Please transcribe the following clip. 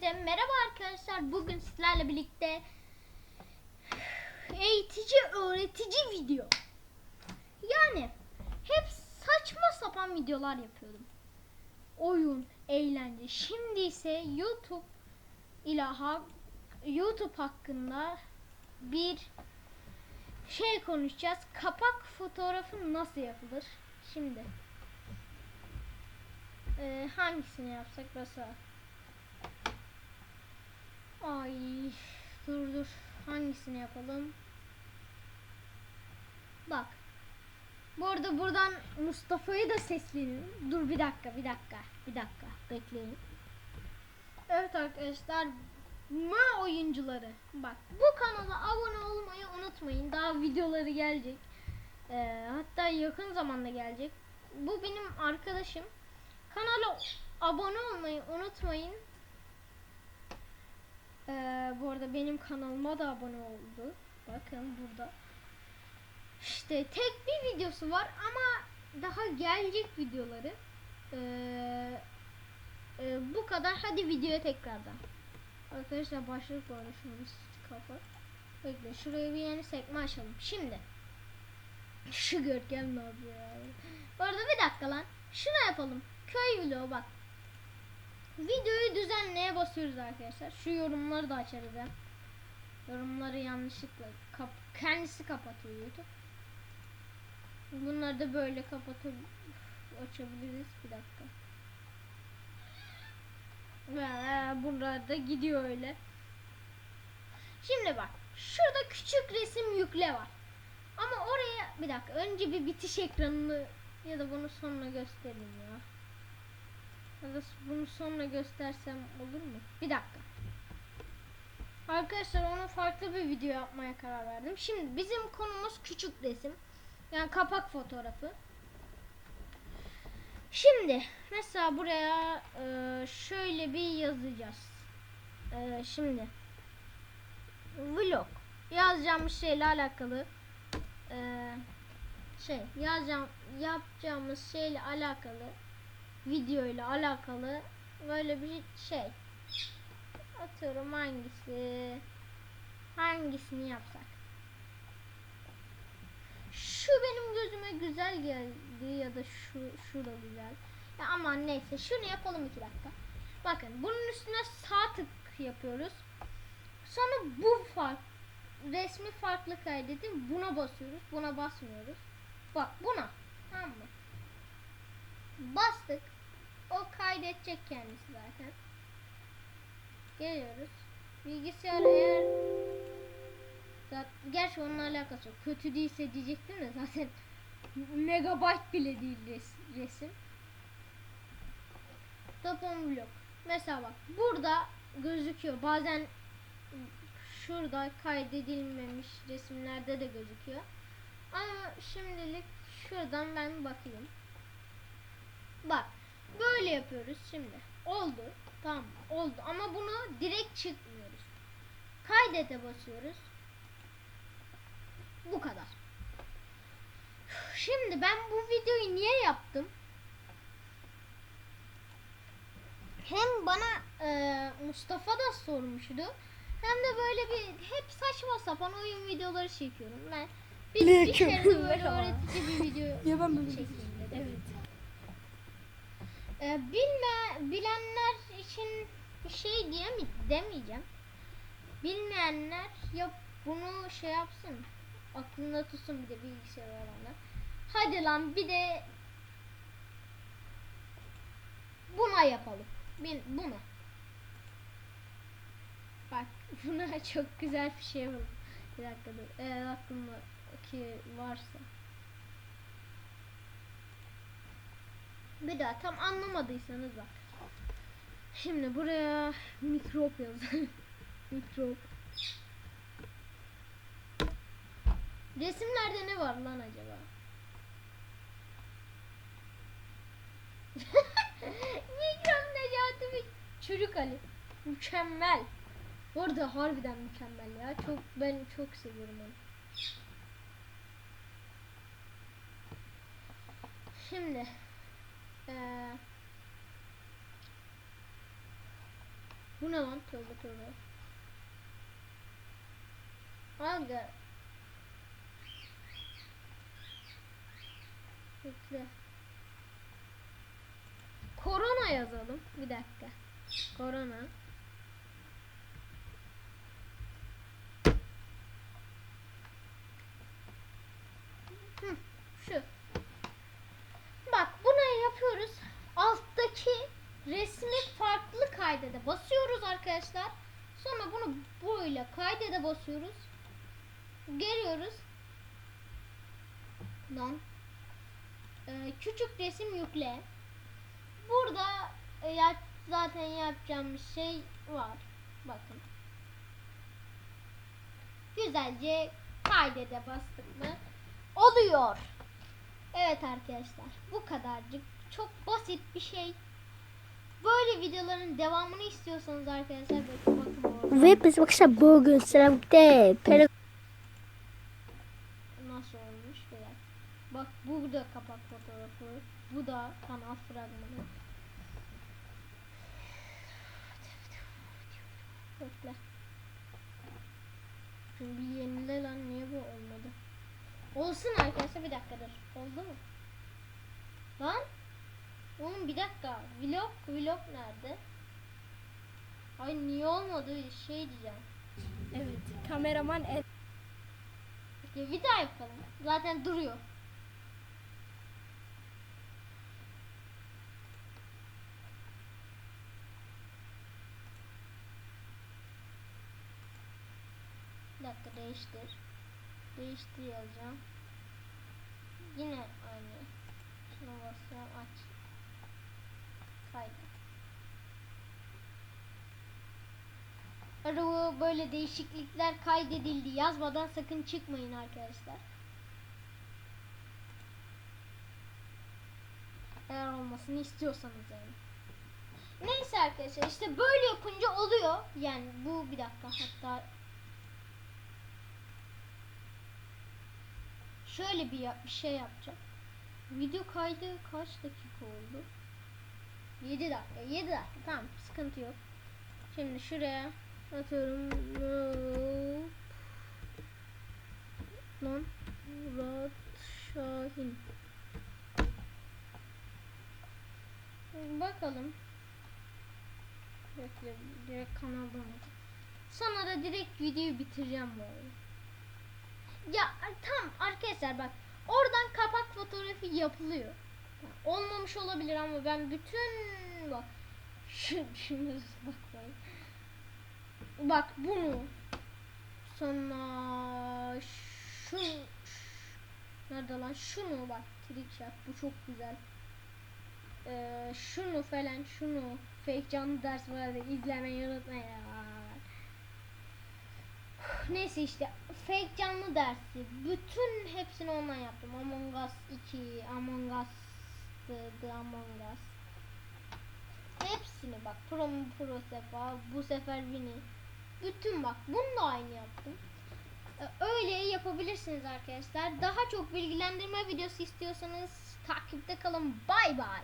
Hepinize merhaba arkadaşlar. Bugün sizlerle birlikte eğitici öğretici video. Yani hep saçma sapan videolar yapıyordum. Oyun, eğlence. Şimdi ise YouTube ile ha- YouTube hakkında bir şey konuşacağız. Kapak fotoğrafı nasıl yapılır? Şimdi ee, hangisini yapsak mesela? Ay dur hangisini yapalım? Bak. Bu arada buradan Mustafa'yı da sesleniyorum. Dur bir dakika bir dakika bir dakika bekleyin. Evet arkadaşlar Ma oyuncuları bak bu kanala abone olmayı unutmayın. Daha videoları gelecek. Ee, hatta yakın zamanda gelecek. Bu benim arkadaşım. Kanala abone olmayı unutmayın. Ee, bu arada benim kanalıma da abone oldu. Bakın burada. İşte tek bir videosu var ama daha gelecek videoları. Ee, e, bu kadar. Hadi videoya tekrardan. Arkadaşlar başlık. Şunu kafa. Bekle şuraya bir yeni sekme açalım. Şimdi. Şu görkem ne yapıyor ya? Bu arada bir dakika lan. Şunu yapalım. Köy vlogu bak. Videoyu düzenleye basıyoruz arkadaşlar. Şu yorumları da açarız hem. Yorumları yanlışlıkla kap kendisi kapatıyor YouTube. Bunları da böyle kapatıp açabiliriz. Bir dakika. Ve bunlar da gidiyor öyle. Şimdi bak. Şurada küçük resim yükle var. Ama oraya bir dakika. Önce bir bitiş ekranını ya da bunu sonra göstereyim ya. Bunu sonra göstersem olur mu? Bir dakika. Arkadaşlar onu farklı bir video yapmaya karar verdim. Şimdi bizim konumuz küçük resim. Yani kapak fotoğrafı. Şimdi mesela buraya e, şöyle bir yazacağız. E, şimdi vlog yazacağımız şeyle alakalı e, şey yazacağım yapacağımız şeyle alakalı video ile alakalı böyle bir şey. Atıyorum hangisi hangisini yapsak. Şu benim gözüme güzel geldi ya da şu şu da güzel. Ya aman neyse şunu yapalım iki dakika. Bakın bunun üstüne sağ tık yapıyoruz. Sonra bu fark resmi farklı kaydedin buna basıyoruz buna basmıyoruz. Bak buna tamam mı bastık o kaydedecek kendisi zaten. Geliyoruz. Bilgisayar eğer Gerçi onunla alakası yok. Kötü değilse diyecektim de zaten megabayt bile değil res- resim. Toplam blok. Mesela bak burada gözüküyor. Bazen şurada kaydedilmemiş resimlerde de gözüküyor. Ama şimdilik şuradan ben bakayım. Bak böyle yapıyoruz şimdi. Oldu. Tamam oldu ama bunu direkt çıkmıyoruz. Kaydete basıyoruz. Bu kadar. Şimdi ben bu videoyu niye yaptım? Hem bana e, Mustafa da sormuştu. Hem de böyle bir hep saçma sapan oyun videoları çekiyorum ben. Bir, bir kere de böyle öğretici bir video Ya ben böyle çekeyim dedim. Evet. Ee, bilme bilenler için bir şey diyemi demeyeceğim. Bilmeyenler ya bunu şey yapsın. Aklında tutsun bir de bilgisayar olanlar. Hadi lan bir de buna yapalım. Bin, buna. Bak buna çok güzel bir şey buldum. Bir dakika dur. Eğer aklımdaki varsa. Bir daha tam anlamadıysanız bak. Şimdi buraya mikrop yazalım. mikrop. Resimlerde ne var lan acaba? mikrop Necati bir çocuk Ali. Mükemmel. Bu arada harbiden mükemmel ya. Çok ben çok seviyorum onu. Şimdi ee, Bu ne lan? Tövbe tövbe. Aga. Bekle. Korona yazalım. Bir dakika. Korona. Hı, şu. Bak bunu yapıyoruz. Alttaki resmi farklı kaydede basıyoruz arkadaşlar. Sonra bunu böyle kaydede basıyoruz. Geliyoruz. Lan. Ee, küçük resim yükle. Burada e, ya, zaten yapacağım şey var. Bakın. Güzelce kaydede bastık mı oluyor. Evet arkadaşlar bu kadarcık çok basit bir şey. Böyle videoların devamını istiyorsanız arkadaşlar bakın bakın Ve biz arkadaşlar bugün sıramda peri nasıl olmuş veya bak bu da kapak fotoğrafı bu da kanal fragmanı. Bekle. Şunu bir yenile lan niye bu olmadı? Olsun arkadaşlar bir dakika dur. Oldu mu? Lan? Oğlum bir dakika. Vlog, vlog nerede? Ay niye olmadı? Şey diyeceğim. Evet kameraman el İşte bir daha yapalım. Zaten duruyor. Bir dakika değiştir. Değiştir yazacağım. Yine aynı. Şuna basıyorum aç. Kaydı. Araba böyle değişiklikler kaydedildi. Yazmadan sakın çıkmayın arkadaşlar. Eğer olmasını istiyorsanız yani. Neyse arkadaşlar işte böyle yapınca oluyor. Yani bu bir dakika hatta şöyle bir, bir şey yapacağım. Video kaydı kaç dakika oldu? 7 dakika. 7 dakika. Tamam sıkıntı yok. Şimdi şuraya atıyorum. Lan Murat Şahin. Bakalım. Bekle direkt kanaldan. Sonra da direkt videoyu bitireceğim bu arada. Ya tam arkadaşlar bak oradan kapak fotoğrafı yapılıyor. Olmamış olabilir ama ben bütün bak şunu bak bak. Bak bunu sonra şu nerede lan şunu bak trickshot bu çok güzel. Ee, şunu falan şunu fake canlı ders bu arada izlemeyi unutmayın. Neyse işte fake canlı dersi bütün hepsini ondan yaptım. Among Us 2, Among Us The, Among Us. Hepsini bak. Pro Pro sefa, bu sefer Vini. Bütün bak bunu da aynı yaptım. Ee, Öyle yapabilirsiniz arkadaşlar. Daha çok bilgilendirme videosu istiyorsanız takipte kalın. Bay bay.